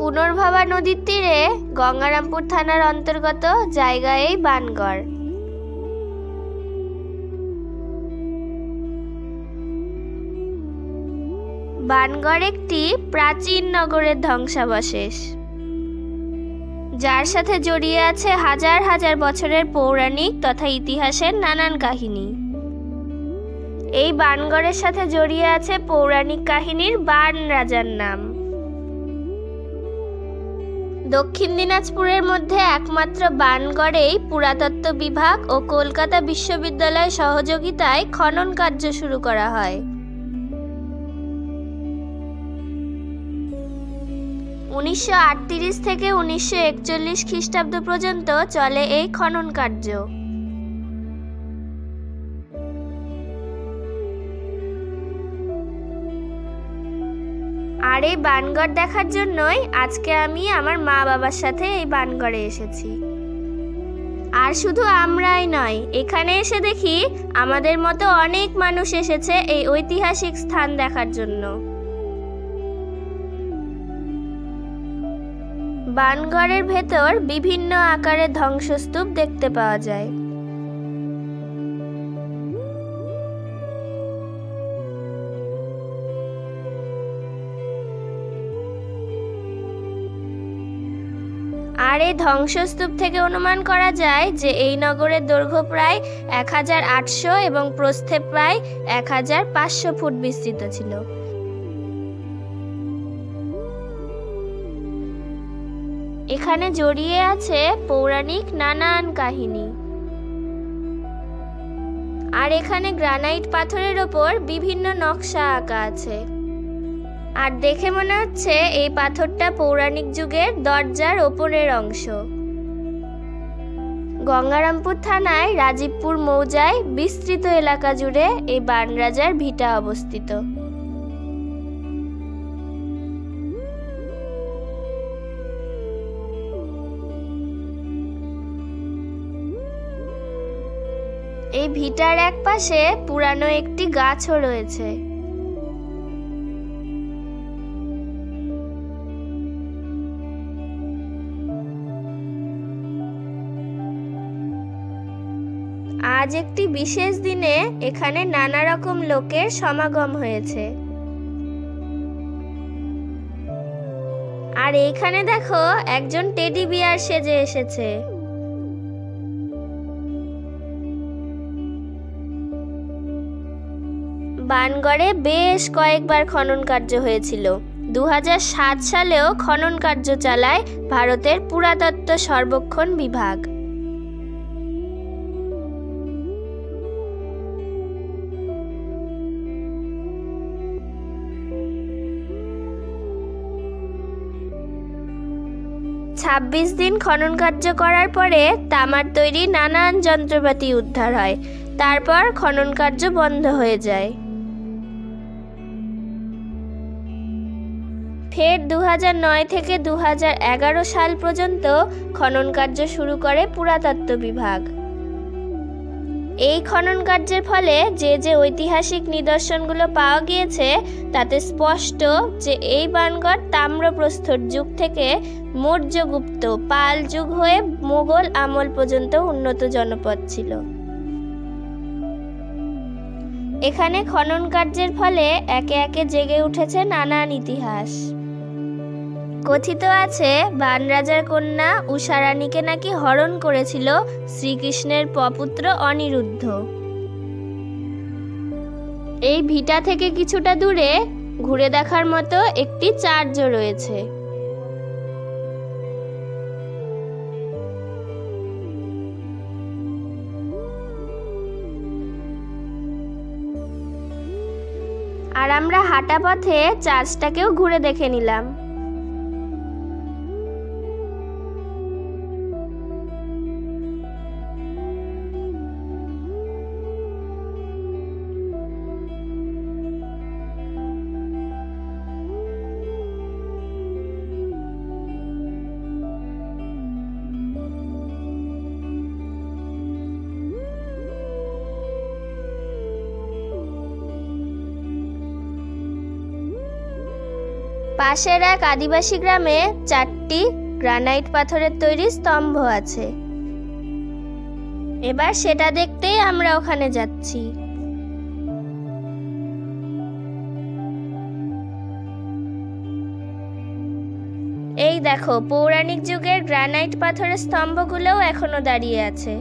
পুনর্ভাবা নদীর তীরে গঙ্গারামপুর থানার অন্তর্গত জায়গা এই বানগড়। বানগড় একটি প্রাচীন নগরের ধ্বংসাবশেষ। যার সাথে জড়িয়ে আছে হাজার হাজার বছরের পৌরাণিক তথা ইতিহাসের নানান কাহিনী। এই বানগড়ের সাথে জড়িয়ে আছে পৌরাণিক কাহিনীর বান রাজার নাম। দক্ষিণ দিনাজপুরের মধ্যে একমাত্র বানগড়েই পুরাতত্ত্ব বিভাগ ও কলকাতা বিশ্ববিদ্যালয়ের সহযোগিতায় খনন কার্য শুরু করা হয়। উনিশশো আটত্রিশ থেকে উনিশশো একচল্লিশ খ্রিস্টাব্দ পর্যন্ত চলে এই খনন কার্য। আর এই বানগড় দেখার জন্যই আজকে আমি আমার মা বাবার সাথে এই বানগড়ে এসেছি। আর শুধু আমরাই নয়, এখানে এসে দেখি আমাদের মতো অনেক মানুষ এসেছে এই ঐতিহাসিক স্থান দেখার জন্য। বানগড়ের ভেতর বিভিন্ন আকারের ধ্বংসস্তূপ দেখতে পাওয়া যায়। আর এই ধ্বংসস্তূপ থেকে অনুমান করা যায় যে এই নগরের দৈর্ঘ্য প্রায় এক হাজার আটশো এবং প্রস্থে প্রায় এক হাজার পাঁচশো ফুট বিস্তৃত ছিল। এখানে জড়িয়ে আছে পৌরাণিক নানান কাহিনী। আর এখানে গ্রানাইট পাথরের ওপর বিভিন্ন নকশা আঁকা আছে। আর দেখে মনে হচ্ছে এই পাথরটা পৌরাণিক যুগের দরজার ওপরের অংশ। গঙ্গারামপুর থানায় রাজীবপুর মৌজায় বিস্তৃত এলাকা জুড়ে এই বানরাজার ভিটা অবস্থিত। এই ভিটার এক পাশে পুরানো একটি গাছও রয়েছে। আজ একটি বিশেষ দিনে এখানে নানা রকম লোকের সমাগম হয়েছে। আর এখানে দেখো একজন টেডি বিয়ার সেজে এসেছে। বানগড়ে বেশ কয়েকবার খনন কার্য হয়েছিল। দু হাজার সাত সালেও খনন কার্য চালায় ভারতের পুরাতত্ত্ব সর্বেক্ষণ বিভাগ। ছাব্বিশ দিন খনন কার্য করার পরে তামার তৈরি নানান যন্ত্রপাতি উদ্ধার হয়। তারপর খনন কার্য বন্ধ হয়ে যায়। ফের দু থেকে দু হাজার এগারো সাল পর্যন্ত খনন কার্য শুরু করে পুরাতত্ত্ব বিভাগ। এই খনন কার্যের ফলে যে যে ঐতিহাসিক নিদর্শনগুলো পাওয়া গিয়েছে, তাতে স্পষ্ট যে এই বানগড় তাম্রপ্রস্তর যুগ থেকে মৌর্যগুপ্ত পাল যুগ হয়ে মোগল আমল পর্যন্ত উন্নত জনপদ ছিল। এখানে খনন কার্যের ফলে একে একে জেগে উঠেছে নানান ইতিহাস। কথিত আছে বান রাজার কন্যা উষারানীকে নাকি হরণ করেছিল শ্রীকৃষ্ণের পপুত্র অনিরুদ্ধ। এই ভিটা থেকে কিছুটা দূরে ঘুরে দেখার মতো একটি চার্চ রয়েছে। আর আমরা হাঁটা পথে চার্চটাকেও ঘুরে দেখে নিলাম। পাশের এক আদিবাসী গ্রামে চারটি গ্রানাইট পাথরের তৈরি স্তম্ভ আছে। এবার সেটা দেখতেই আমরা ওখানে যাচ্ছি। এই দেখো, পৌরাণিক যুগের গ্রানাইট পাথরের স্তম্ভগুলোও এখনও দাঁড়িয়ে আছে।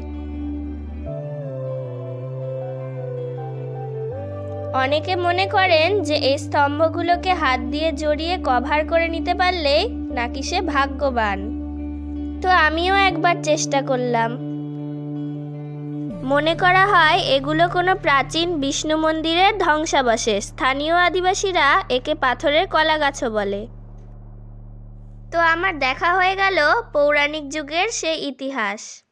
অনেকে মনে করেন যে এই স্তম্ভগুলোকে হাত দিয়ে জড়িয়ে কভার করে নিতে পারলেই নাকি সে ভাগ্যবান। তো আমিও একবার চেষ্টা করলাম। মনে করা হয় এগুলো কোনো প্রাচীন বিষ্ণু মন্দিরের ধ্বংসাবশেষ। স্থানীয় আদিবাসীরা একে পাথরের কলা গাছও বলে। তো আমার দেখা হয়ে গেল পৌরাণিক যুগের সেই ইতিহাস।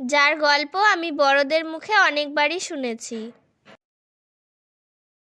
যার গল্প আমি বড়দের মুখে অনেকবারই শুনেছি।